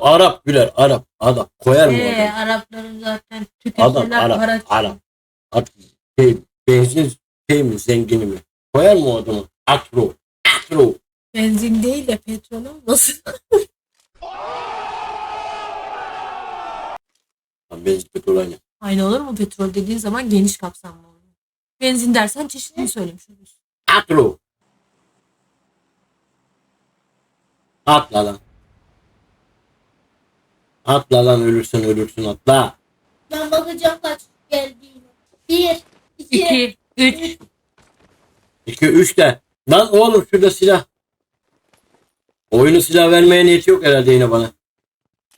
Adam Arap güler Arap. Adam koyar mı Ee, adam? Arapların zaten Adam tüketseler Arap para. Arap. At, şey, benzin şey mi zengini mi? Koyar mı o adamı? Atro. Atro. Benzin değil de petrol olmasın. Lan Benzin petrol aynı. Aynı olur mu petrol dediğin zaman geniş kapsamlı olur. Benzin dersen çeşitini söylemiş olursun. Atro. Atla lan. Atla lan ölürsün ölürsün atla. Ben bakacağım kaç geldiğini. Bir, iki, 2, 3, 2 3 de. Lan oğlum şurada silah. Oyunu silah vermeye niyeti yok herhalde yine bana.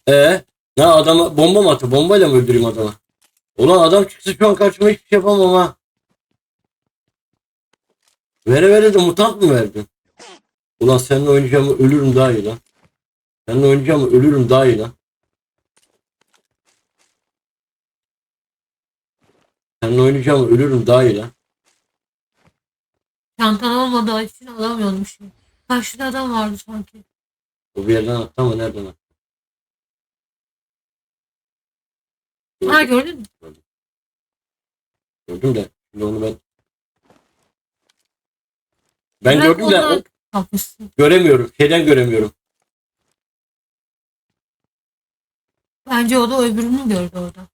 Ee, ne adama bomba mı atı? Bombayla mı öldüreyim adamı? Ulan adam çıksa şu an karşıma hiçbir şey yapamam ha. Vere vere de mutant mı verdin? Ulan seninle oynayacağımı ölürüm daha iyi lan. Seninle oynayacağımı ölürüm daha iyi lan. Seninle oynayacağımı ölürüm daha iyi lan. çantan olmadığı için alamıyormuş. Karşıda adam vardı sanki. O bir yerden attı ama nereden attı? Ha gördün mü? Gördüm de. Şimdi onu ben ben Bırak gördüm de o- göremiyorum. Şeyden göremiyorum. Bence o da öbürünü gördü orada.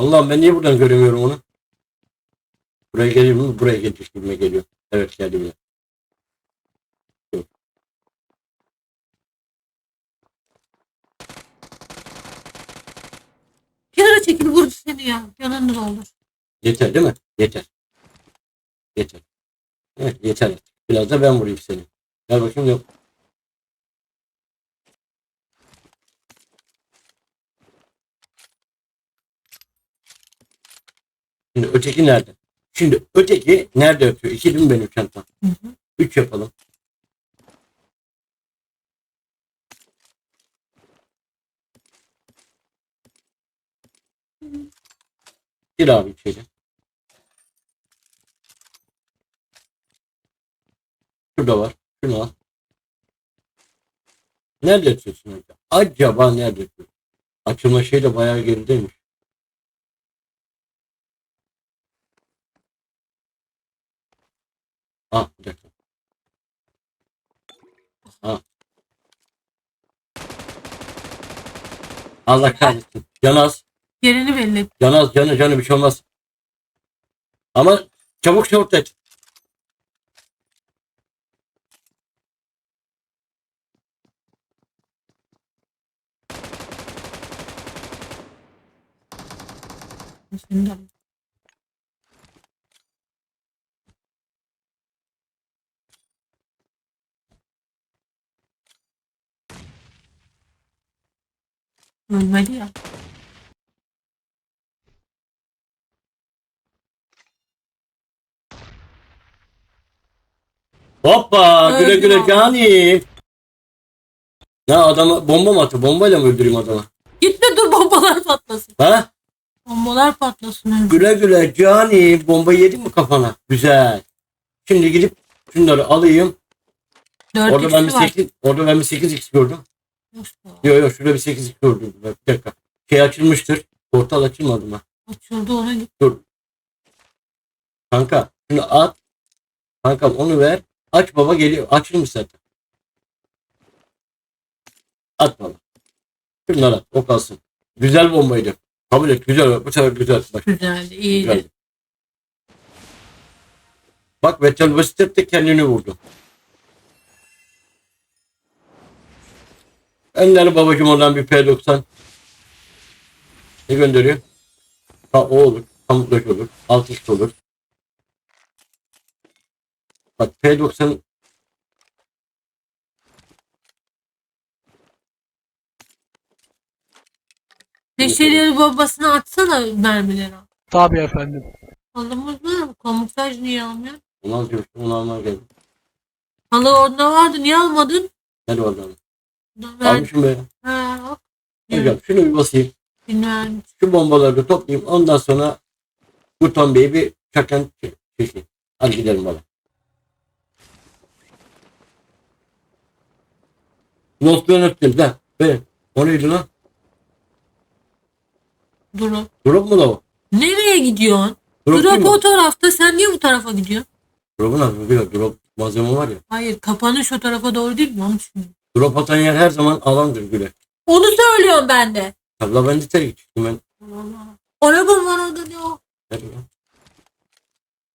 Allah'ım ben niye buradan göremiyorum onu? Buraya geliyor mu? Buraya gelecek gibime geliyor. Evet geldi bile. Kenara çekil vurdu seni ya. Yanında da olur. Yeter değil mi? Yeter. Yeter. Evet yeter. Biraz da ben vurayım seni. Gel bakayım yok. Şimdi öteki nerede? Şimdi öteki nerede ötüyor? İki değil mi benim çantam? Hı hı. Üç yapalım. Gir abi içeri. Şurada var. Şunu al. Nerede ötüyorsun acaba? Acaba nerede ötüyorsun? Açılma şey de bayağı gerideymiş. Ah bir dakika. Ah. Allah kahretsin. Yanaz. Yerini belli et. Yanaz canı canı bir şey olmaz. Ama çabuk çabuk et. Seni Ölmedi ya. Hoppa güle Öldü güle abi. cani. Ya adama bomba mı atı? Bombayla mı öldüreyim adamı? Gitme dur bombalar patlasın. Ha? Bombalar patlasın önce. Güle güle cani. Bomba yedin mi kafana? Güzel. Şimdi gidip şunları alayım. Dört Orada ben bir ikisi var. 8 orada ben bir 8x gördüm. Yok, Yok şurada bir 8x gördüm. Bir dakika. Şey açılmıştır. Portal açılmadı mı? Açıldı ona git. Dur. Kanka şunu at. Kankam onu ver. Aç baba geliyor. Açılmış zaten. At baba. Şunları at. O kalsın. Güzel bombaydı. Kabul et. Güzel. Bu sefer güzel. Bak Güzeldi, iyiydi. güzeldi. Bak Vettel Basitep de kendini vurdu. Önleri babacım oradan bir P90. Ne gönderiyor? Ha o olur. Kamuflaj olur. Alt üst olur. Bak P90 Neşeli babasını atsana mermileri. Tabii efendim. Var mı? Kamuflaj niye almıyor? onu alıyorsun. Onu almaya geldim. Halı orada vardı niye almadın? Hadi oradan. Almışım be. Ha. Hocam şunu bir basayım. Bilmem. Şu bombaları da toplayayım. Ondan sonra Buton Bey'i bir çakan çekeyim. Hadi gidelim bana. Notlarını öptüm de. Be, o neydi lan? Drop. Drop mu da o? Nereye gidiyorsun? Drop, Drop, o tarafta. Sen niye bu tarafa gidiyorsun? Drop'un adı bir drop malzeme var ya. Hayır kapanış o tarafa doğru değil mi? Onu düşünüyorum. Drop atan yer her zaman alandır güle. Onu söylüyorum ben de. Abla ben de tek çıktım ben. Arabam var orada o? Nerede lan?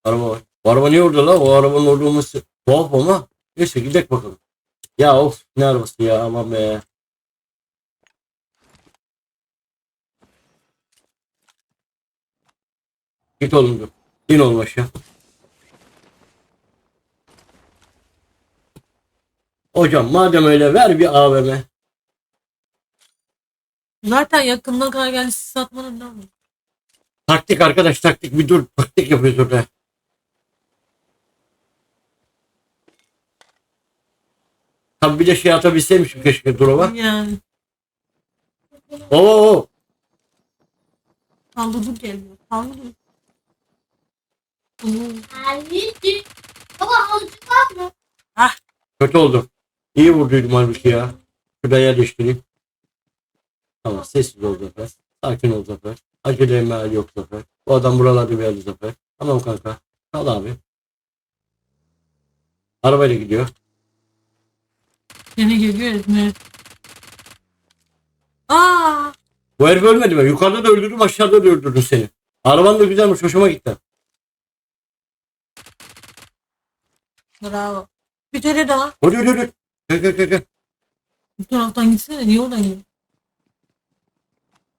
Araba var. O araba niye orada la? O arabanın orada olması tuhaf ama. Neyse gidelim bakalım. Ya of ne arabası ya aman be. Git oğlum dur. İn oğlum aşağı. Hocam madem öyle ver bir AVM. Zaten yakından kadar geldi siz satmanın ne olur? Taktik arkadaş taktik bir dur. Taktik yapıyoruz orada. Tabi bir de şey atabilseymişim keşke durova. Yani. Oo, Kaldırdım geliyor. Kaldırdım. Hmm. Anneciğim. Baba alıcı var mı? kötü oldu. İyi vurduydum halbuki ya. Şurada yerleştireyim. Tamam sessiz ol Zafer. Sakin ol Zafer. Acele emel yok Zafer. Bu adam buralarda bir yerde Zafer. Tamam kanka. Kal abi. Arabayla gidiyor. Yine geliyor İzmir. Aa, Bu herif ölmedi mi? Yukarıda da öldürdüm aşağıda da öldürdüm seni. Araban da güzelmiş hoşuma gitti. bravo. Bir tane daha. Hadi hadi hadi. Gel gel gel. gel. Bu taraftan gitsene. Niye oradan gidiyor?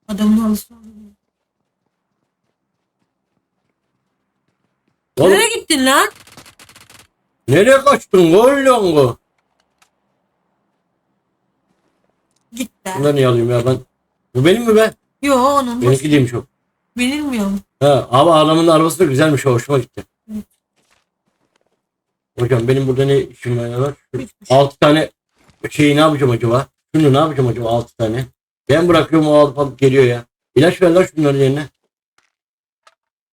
Adamın halısı. Oğlum, Nereye gittin lan? nereye kaçtın? Gol longu. Git be. Bunları niye alayım ya ben? Bu benim mi be? Yo onun. Benimki değilmiş o. Bilmiyorum. Ha, ama adamın arabası da güzelmiş hoşuma gitti. Hocam benim burada ne işim var? ya? Şu Hiçbir şey. Altı tane şeyi ne yapacağım acaba? Şunu ne yapacağım acaba altı tane? Ben bırakıyorum o alıp alıp geliyor ya. İlaç ver lan şunların yerine.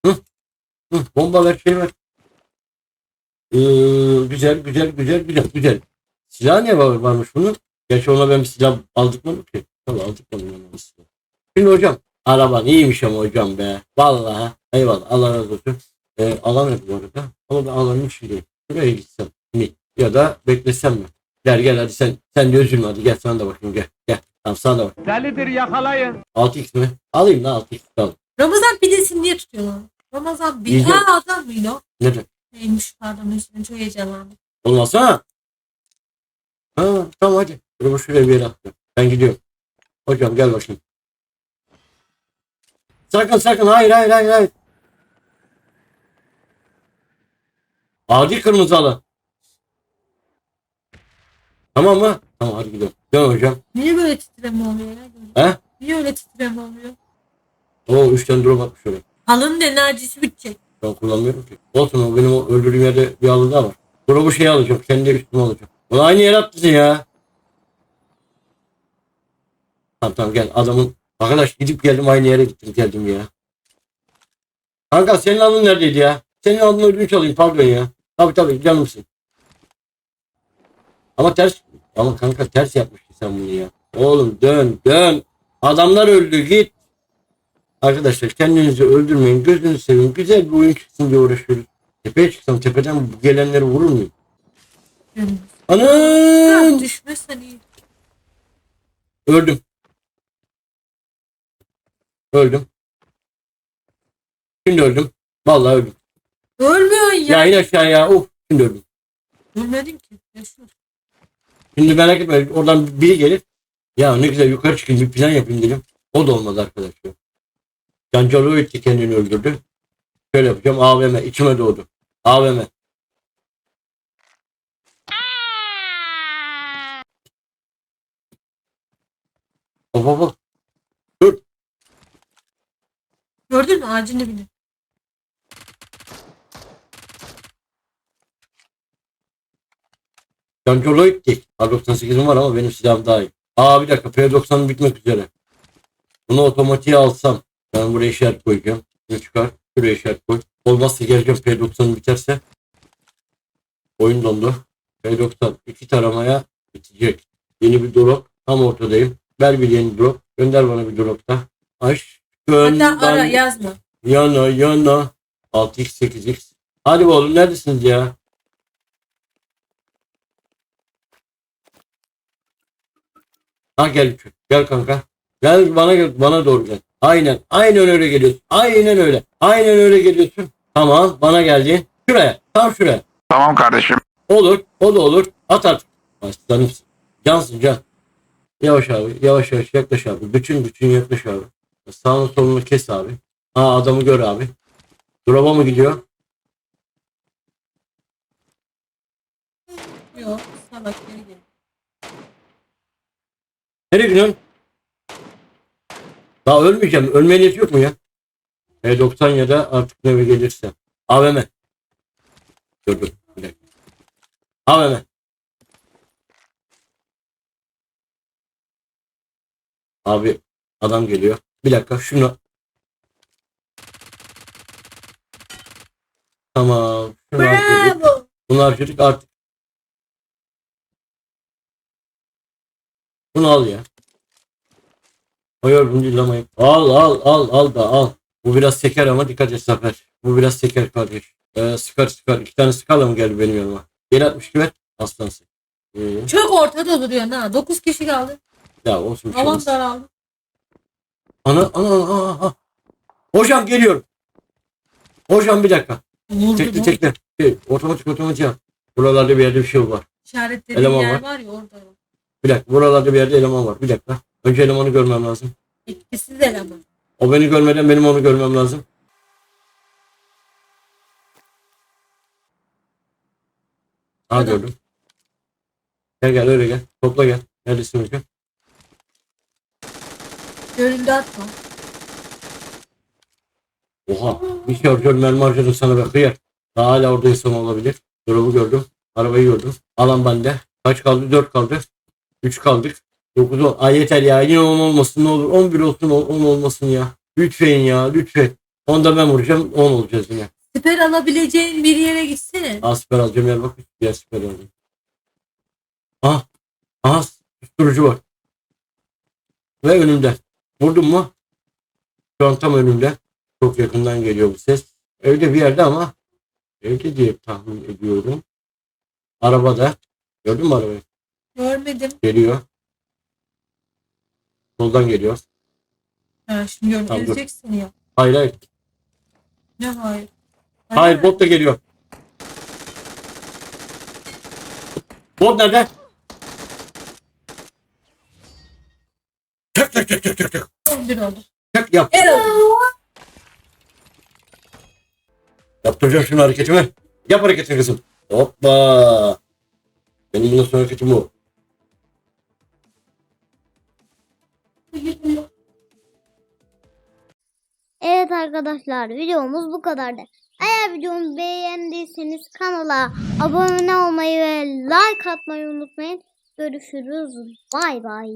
Hı? Hı, bomba ver şey ver. Ee, güzel güzel güzel güzel güzel. Silah ne var, varmış bunun? Gerçi ona ben silah aldırtmadım ki. Tabii ben ona silah. Şimdi hocam araban iyiymiş ama hocam be. Vallahi eyvallah Allah razı olsun. Ee, alamıyorum bu arada. Ama ben alanın içindeyim. Şuraya gitsem mi? Ya da beklesem mi? Gel gel hadi sen sen de üzülme hadi gel sana da bakayım gel gel. Tamam sana da bak. Delidir yakalayın. 6x mi? Alayım lan 6x al. Ramazan pidesini niye tutuyorlar? Ramazan pide. Yiyeceğim. Aa adam mıydı o? Nerede? Neymiş pardon üstüne çok heyecanlandım. Olmazsa Ha tamam hadi. Dur şuraya bir yere attım. Ben gidiyorum. Hocam gel bakayım. Sakın sakın hayır hayır hayır hayır. Adi kırmızı alan. Tamam mı? Tamam hadi gidelim. Dön hocam. Niye böyle titreme oluyor ya? He? Niye öyle titreme oluyor? Oo üç tane drop atmış oraya. Halının enerjisi bitecek. Ben kullanmıyorum ki. Olsun o benim o öldürdüğüm yerde bir halı daha var. Drop'u şey alacağım. Kendi üstüme alacağım. Ulan aynı yere attı ya. Tamam tamam gel adamın. Arkadaş gidip geldim aynı yere gittim geldim ya. Kanka senin alın neredeydi ya? Senin alın ödünç alayım pardon ya. Tabii tabii canımsın. Ama ters. Ama kanka ters yapmışsın sen bunu ya. Oğlum dön dön. Adamlar öldü git. Arkadaşlar kendinizi öldürmeyin. Gözünü seveyim. Güzel bir oyun çıksın diye uğraşıyoruz. Tepeye çıksam tepeden gelenleri vurur muyum? Yani. Anam! Düşmezsen iyi. Öldüm. Öldüm. Şimdi öldüm. Vallahi öldüm. Ölmüyorsun ya. Ya in aşağıya. Uf. Şimdi öldüm. Ölmedin ki. Yaşıyorsun. Şimdi merak etme. Oradan biri gelir. Ya ne güzel yukarı çıkayım bir plan yapayım dedim. O da olmadı arkadaşlar. Cancalo etti kendini öldürdü. Şöyle yapacağım. AVM. içime doğdu. AVM. Hop hop hop. Gördün mü ağacın dibini? Cancolo etti. R98'im var ama benim silahım daha iyi. Aa bir dakika P90 bitmek üzere. Bunu otomatiğe alsam. Ben buraya işaret koyacağım. Bunu çıkar. Şuraya işaret koy. Olmazsa geleceğim P90 biterse. Oyun dondu. P90 iki taramaya bitecek. Yeni bir drop. Tam ortadayım. Ver bir yeni drop. Gönder bana bir drop da. Aşkından Hatta ara yazma. yana yana. 6x 8x. Hadi oğlum neredesiniz ya? Ha gel gel kanka. Gel bana gel bana doğru gel. Aynen aynen öyle geliyorsun. Aynen öyle. Aynen öyle geliyorsun. Tamam bana geldin. Şuraya tam şuraya. Tamam kardeşim. Olur o da olur. At artık. Aslanımsın. Cansın can. Yavaş abi yavaş yavaş yaklaş abi. Bütün bütün yaklaş abi. Sağını solunu kes abi. Ha adamı gör abi. Drop'a mı gidiyor? Yok. Salak geri gel. Nereye gidiyorsun? Daha ölmeyeceğim. Ölmeye niyeti yok mu ya? E90 ya da artık neve gelirse. AVM. Dur dur. Bir dakika. AVM. Abi adam geliyor. Bir dakika şunu. Tamam. Şunu harcadık. Bravo. Bunu harcadık artık. Bunu al ya. Hayır bunu ama. Al al al al da al. Bu biraz seker ama dikkat et Zafer. Bu biraz seker kardeş. Ee, sıkar sıkar. İki tane sıkarla mı geldi benim yanıma? Gel atmış gibi. Aslansın. Ee, Çok ortada duruyor ha. 9 kişi kaldı. ya olsun. bir şey Alan olmaz. daraldı. Ana ana ana ana. Hocam geliyorum. Hocam bir dakika. Vurdu Tekli mu? tekli. Şey, otomatik otomatik. Buralarda bir yerde bir şey var. İşaretlediğin Eleman yer var. var ya orada. Bir dakika. Buralarda bir yerde eleman var. Bir dakika. Önce elemanı görmem lazım. Etkisiz eleman. O beni görmeden benim onu görmem lazım. Ha Adam. gördüm. Gel gel öyle gel. Topla gel. Neredesin hocam? Görüldü atma. Oha. Bir şarjör mermi harcadım sana be hıyar. Daha hala orada insan olabilir. Drop'u gördüm. Arabayı gördüm. Alan bende. Kaç kaldı? 4 kaldı. 3 kaldık. 9 10. Ay yeter ya. Yine 10 olmasın ne olur. 11 olsun 10 olmasın ya. Lütfen ya lütfen. Onda ben vuracağım. 10 olacağız yine. Siper alabileceğin bir yere gitsene. Aa süper alacağım yer bak. Diğer süper alacağım. Aha. Aha. Susturucu var. Ve önümde. Vurdum mu? Şu an tam önümde. Çok yakından geliyor bu ses. Evde bir yerde ama evde diye tahmin ediyorum. Arabada. Gördün mü arabayı? Görmedim. Geliyor. Soldan geliyor. Ha, şimdi Tamam, dur. göndereceksin ya. Hayır hayır. Ne hayır. Hayır bot da geliyor. Bot nerede? Tık tık tık tık tık tık. 11 oldu. Tık yap. El oldu. Yaptıracağım şunu hareketimi. Yap hareketini kızım. Hoppa. Benim bundan sonra hareketim bu. Arkadaşlar videomuz bu kadardı. Eğer videomu beğendiyseniz kanala abone olmayı ve like atmayı unutmayın. Görüşürüz. Bay bay.